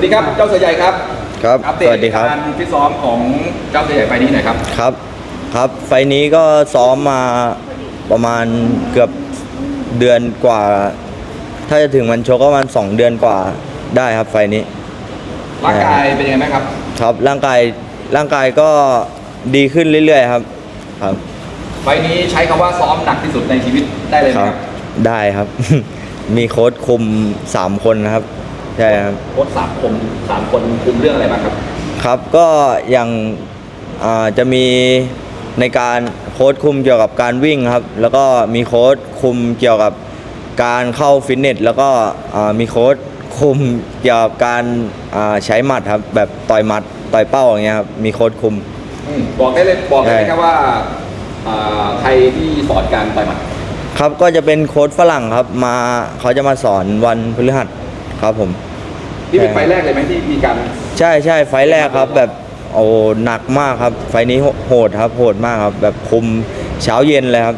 วัสดีครับเจ้าเสือใหญ่ครับครับอัปเดสตวัสดีครับ การฟิตซ้อมของเจ้าเสือใหญ่ไปนี้หน่อยครับครับ ครับ ไฟล์นี้ก็ซ้อมมาประมาณเกือบเดือนกว่า ถ้าจะถึงวันชกก็ประมาณสองเดือนกว่าได้ครับไฟล์นี้ ร่างกายเป็นยังไงบ้างครับ ครับร่างกายร่างกายก็ดีขึ้นเรื่อยๆครับ ครับ ไฟล์นี้ใช้คำว่าซ้อมหนักที่สุดในชีวิตได้เลยไหคมรับครับ ได้ครับ มีโค้ชคุมสามคนนะครับ ใช่ครับ โค้ชสามคนสามคนคุมเรื่องอะไรบ้างครับ ครับก็อย่างอ่าจะมีในการโค้ดคุมเกี่ยวกับการวิ่งครับ แล้วก็มีโค้ดคุมเกี่ยวกับการเข้าฟิตเนสแล้วก็อ่ามีโค้ดคุมเกี่ยวกับการอ่าใช้หมัดครับแบบต่อยหมัดต่อยเป้าอย่างเงี้ยครับมีโค้ดคุม อืมบอกได้เลยบอกได้ไหมใช่ครับว่าอ่าใครที่สอนการต่อยหมัดครับก็จะเป็นโค้ดฝรั่งครับมาเขาจะมาสอนวันพฤหัสครับผม นี่เป็นใช่ไฟล์แรกเลยไหมที่มีการใช่ใช่ไฟล์แรกครับแบบโอ้หนักมากครับ ไฟล์นี้โหโหดครับโหดมากครับ แบบคุมเช้าเย็นเลยครับ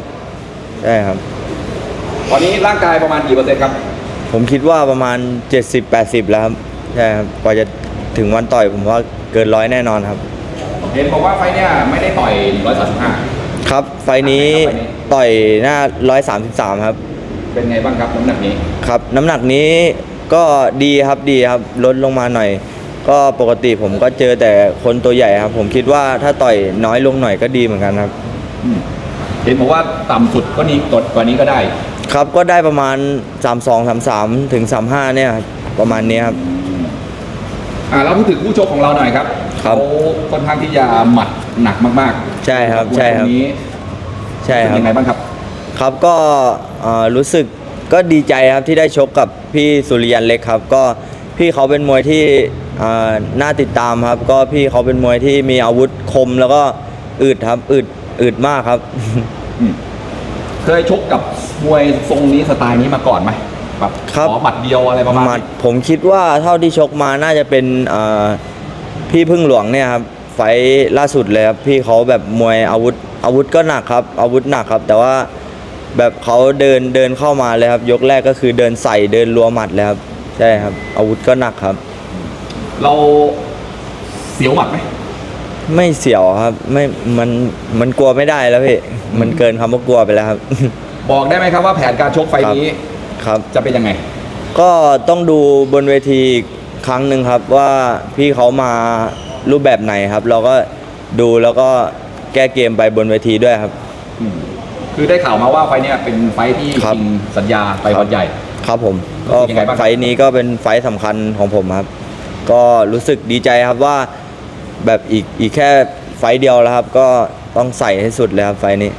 ใช่ครับ ตอนนี้ร่างกายประมาณกี่เปอร์เซ็นต์ครับ ผมคิดว่าประมาณ 70-80 แล้วครับใช่ครับกว่าจะถึงวันต่อยผมว่าเกินร้อยแน่นอนครับ เห็นบอกว่าไฟล์เนี้ยไม่ได้ต่อย 135 ครับไฟล์นี้ไฟล์นี้ต่อยหน้า 133 ครับ เป็นไงบ้างครับน้ำหนักนี้ ครับ น้ำหนักนี้ ก็ดีครับดีครับลดลงมาหน่อย ก็ปกติผมก็เจอแต่คนตัวใหญ่ครับ ผมคิดว่าถ้าต่อยน้อยลงหน่อยก็ดีเหมือนกันครับเห็นบอกว่าต่ำสุดก็นี้กว่านี้ก็ได้ ครับก็ได้ประมาณ 32 33 ถึง 35 เนี่ยครับประมาณนี้ครับ อ่าเราพูดถึงผู้ชกของเราหน่อยครับครับ เขาค่อนข้างที่จะหมัดหนักมากๆใช่ครับใช่ครับตงนี้ใช่ครับเป็นยังไงบ้างครับ ครับก็เอ่อรู้สึก ก็ดีใจครับที่ได้ชกกับพี่สุริยันเล็กครับ ก็พี่เขาเป็นมวยที่เอ่อน่าติดตามครับ ก็พี่เขาเป็นมวยที่มีอาวุธคมแล้วก็อึดครับอึดอึดมากครับอืมเคยชกกับมวยทรงนี้สไตล์นี้มาก่อนไหมแบบครับขอหมัดเดียวอะไรประมาณหมัดนี้ผมคิดว่าเท่าที่ชกมาน่าจะเป็นเอ่อพี่พึ่งหลวงเนี่ยครับไฟท์ล่าสุดเลยครับพี่เขาแบบมวยอาวุธอาวุธก็หนักครับ อาวุธหนักครับ แต่ว่า แบบเขาเดินเดินเข้ามาเลยครับ ยกแรกก็คือเดินใส่เดินรัวหมัดเลยครับ ใช่ครับ อาวุธก็หนักครับ เราเสียวหมัดไหมไม่เสียวครับไม่มันมันกลัวไม่ได้แล้วพี่มันเกินคำว่ากลัวไปแล้วครับ บอกได้ไหมครับว่าแผนการชกไฟล์นี้ครับ จะเป็นยังไง ก็ต้องดูบนเวทีอีกครั้งหนึ่งครับว่าพี่เขามารูปแบบไหนครับ เราก็ดูแล้วก็แก้เกมไปบนเวทีด้วยครับอืม คือได้ข่าวมาว่าไฟล์เนี้ยเป็นไฟล์ที่ครับ ชิงสัญญาไปวันใหญ่ ครับผมรู้ก็สึกยังไงบ้างครับ ไฟท์นี้ก็เป็นไฟท์สำคัญของผมครับ ก็รู้สึกดีใจครับว่าแบบอีกอีกแค่ไฟท์เดียวแล้วครับ ก็ต้องใส่ให้สุดเลยครับไฟท์นี้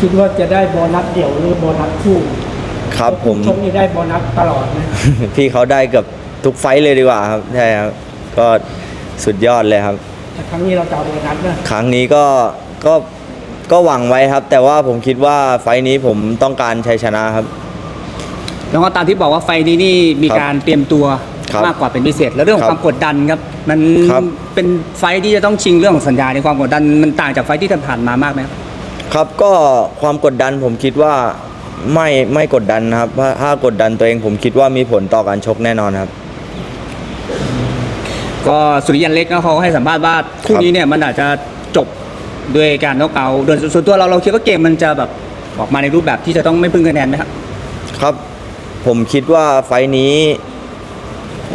คิดว่าจะได้โบนัสเดี่ยวหรือโบนัสคู่ครับผม ชก นี่ได้โบนัสตลอดนะ พี่เขาได้เกือบทุกไฟท์เลยดีกว่าครับใช่ครับก็สุดยอดเลยครับ แต่ครั้งนี้เราจะเอาโบนัสนะครั้งนี้ก็ก็ ก็หวังไว้ครับ แต่ว่าผมคิดว่าไฟท์นี้ผมต้องการชัยชนะครับ แล้วก็ตามที่บอกว่าไฟล์นี้นี่มีครับการเตรียมตัวครับมากกว่าเป็นพิเศษ แล้วเรื่องของคครับวามกดดันครับ มันครับเป็นไฟล์ที่จะต้องชิงเรื่องของสัญญาในความกดดันมันต่างจากไฟล์ที่ผ่านมามากไหมครับ ครับก็ความกดดันผมคิดว่าไม่ไม่กดดันนะครับถ้าถ้ากดดันตัวเองผมคิดว่ามีผลต่อการชกแน่นอนครับ ก็สุริยันเล็กก็เขาให้สัมภาษณ์ว่าคู่นี้เนี่ยมันอาจจะจบ ด้วยการน็อกเอาท์โดยส่วนตัวเราเราคิดว่าเกมมันจะแบบออกมาในรูปแบบที่จะต้องไม่พึ่งคะแนนไหมครับ ครับผมคิดว่าไฟท์นี้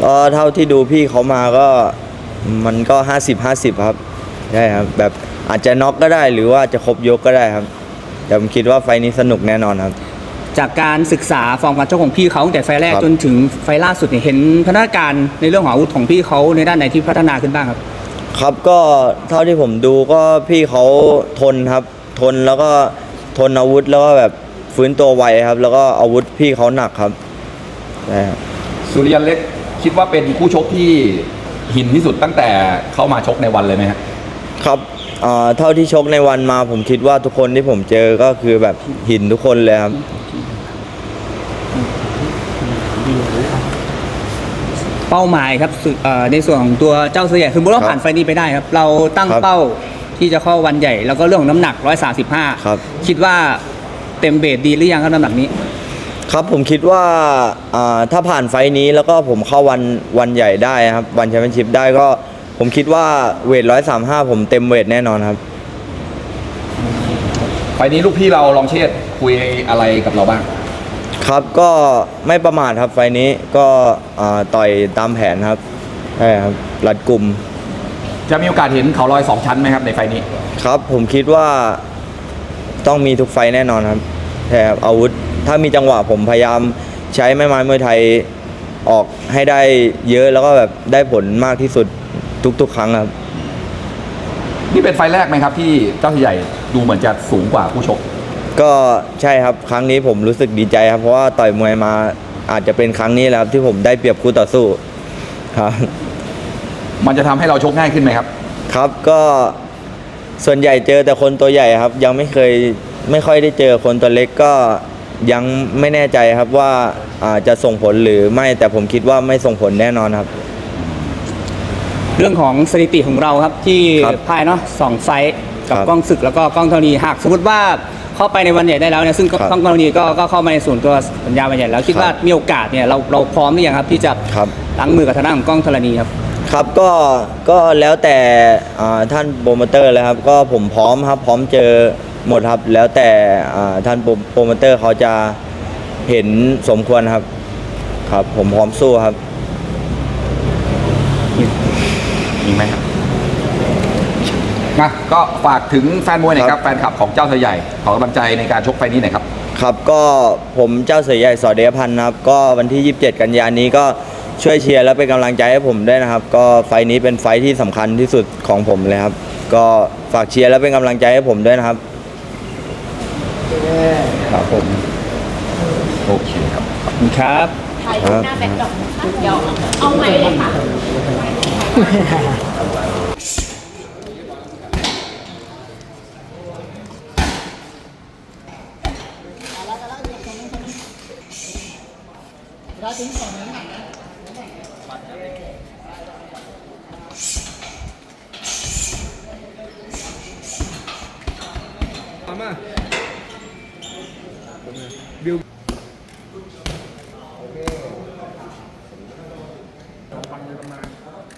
ก็เท่าที่ดูพี่เขามาก็มันก็ 50 50 ครับใช่ครับแบบอาจจะน็อกก็ได้หรือว่าจะครบยกก็ได้ครับ แต่ผมคิดว่าไฟท์นี้สนุกแน่นอนครับ จากการศึกษาฟอร์มการชกของพี่เขาตั้งแต่ไฟล์แรกครับ จนถึงไฟล์ล่าสุดเนี่ยเห็นพัฒนาการในเรื่องของอาวุธของพี่เขาในด้านไหนที่พัฒนาขึ้นบ้างครับ ครับก็เท่าที่ผมดูก็พี่เขาทนครับ ทนแล้วก็ทนอาวุธแล้วก็แบบฟื้นตัวไวครับ แล้วก็อาวุธพี่เขาหนักครับใช่ครับสุริยันเล็กคิดว่าเป็นคู่ชกที่หินที่สุดตั้งแต่เข้ามาชกในวันเลยไหมฮะครับเอ่อเท่าที่ชกในวันมา ผมคิดว่าทุกคนที่ผมเจอก็คือแบบหินทุกคนเลยครับ เป้าหมายครับสุเอ่อในส่วนของตัวเจ้าเสือใหญ่คือบุเราครับผ่านไฟล์นี้ไปได้ครับ เราตั้งครับเป้าที่จะเข้าวันใหญ่ แล้วก็เรื่องของน้ำหนักครับ135คิดว่าเต็มเบสดีหรือยังครับน้ำหนักนี้ ครับผมคิดว่าอ่าถ้าผ่านไฟล์นี้แล้วก็ผมเข้าวันวันใหญ่ได้ครับ วันแชมเปี้ยนชิพได้ก็ ผมคิดว่าเวทร้อยสามห้าผมเต็มเวทแน่นอนครับ ไฟล์นี้ลูกพี่เราลองเชษฐ์คุยอะไรกับเราบ้าง ครับก็ไม่ประมาทครับไฟล์นี้ก็อ่าต่อยตามแผนครับใช่ครับรัดกลุ่มจะมีโอกาสเห็นเขาลอยสองชั้นไหมครับในไฟล์นี้ ครับผมคิดว่าต้องมีทุกไฟล์แน่นอนครับแต่อาวุธถ้ามีจังหวะผมพยายามใช้ไม้ไม้มวยไทยออกให้ได้เยอะแล้วก็แบบได้ผลมากที่สุดทุก ๆ ครั้งครับ นี่เป็นไฟล์แรกไหมครับที่เจ้าใหญ่ดูเหมือนจะสูงกว่าคู่ชก ก็ใช่ครับครั้งนี้ผมรู้สึกดีใจครับ เพราะว่าต่อยมวยมาอาจจะเป็นครั้งนี้แหล้วที่ผมได้เปรียบคู่ต่อสู้ครับ มันจะทำให้เราชกง่ายขึ้นไหมครับ ครับก็ส่วนใหญ่เจอแต่คนตัวใหญ่ครับ ยังไม่เคยไม่ค่อยได้เจอคนตัวเล็กก็ยังไม่แน่ใจครับว่าอ่าจะส่งผลหรือไม่แต่ผมคิดว่าไม่ส่งผลแน่นอนครับ เรื่องของสถิติของเราครับที่ครับพ่ายเนาะสองไฟท์กับครับ กล้องศึกแล้วก็กล้องธรณีหากสมมติว่า เข้าไปในวันใหญ่ได้แล้วเนี่ยซึ่งครับกล้องธรณีก็ก็เข้ามาในส่วนตัวสัญญาวันใหญ่แล้วคิดครับว่ามีโอกาสเนี่ยเราเราพร้อมหรือยังครับที่จะครับ ล้างมือกับทางด้านของกล้องธรณีครับ ครับก็ก็แล้วแต่อ่าท่านโปรโมเตอร์เลยครับก็ผมพร้อมครับพร้อมเจอหมดครับ แล้วแต่อ่าท่านโปรโปรโมเตอร์เขาจะเห็นสมควรครับ ครับ ผมพร้อมสู้ครับ มีไหมครับ นะก็ฝากถึงแฟนมวยหน่อยครับแฟนคลับของเจ้าเสือใหญ่ขอกำลังใจในการชกไฟล์นี้หน่อยครับ ครับก็ผมเจ้าเสือใหญ่สอเดชพันธ์นะครับ ก็วันที่ 27 กันยายนนี้ก็ช่วยเชียร์และเป็นกำลังใจให้ผมด้วยนะครับ ก็ไฟล์นี้เป็นไฟล์ที่สำคัญที่สุดของผมเลยครับ ก็ฝากเชียร์และเป็นกำลังใจให้ผมด้วยนะครับครับผมโอเคครับครับ ถ่ายรูปหน้าแบ็คดรอปนะคะเดี๋ยวเอาใหม่เลยค่ะ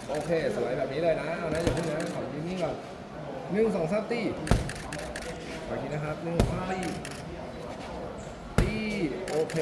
โอเคสไลด์แบบนี้เลยนะ เอานะอย่าเพิ่งนะขอนนี่งก่อนหนึ่งสองสามตีขอทีนะครับหนึ่งสองสามตีตีโอเค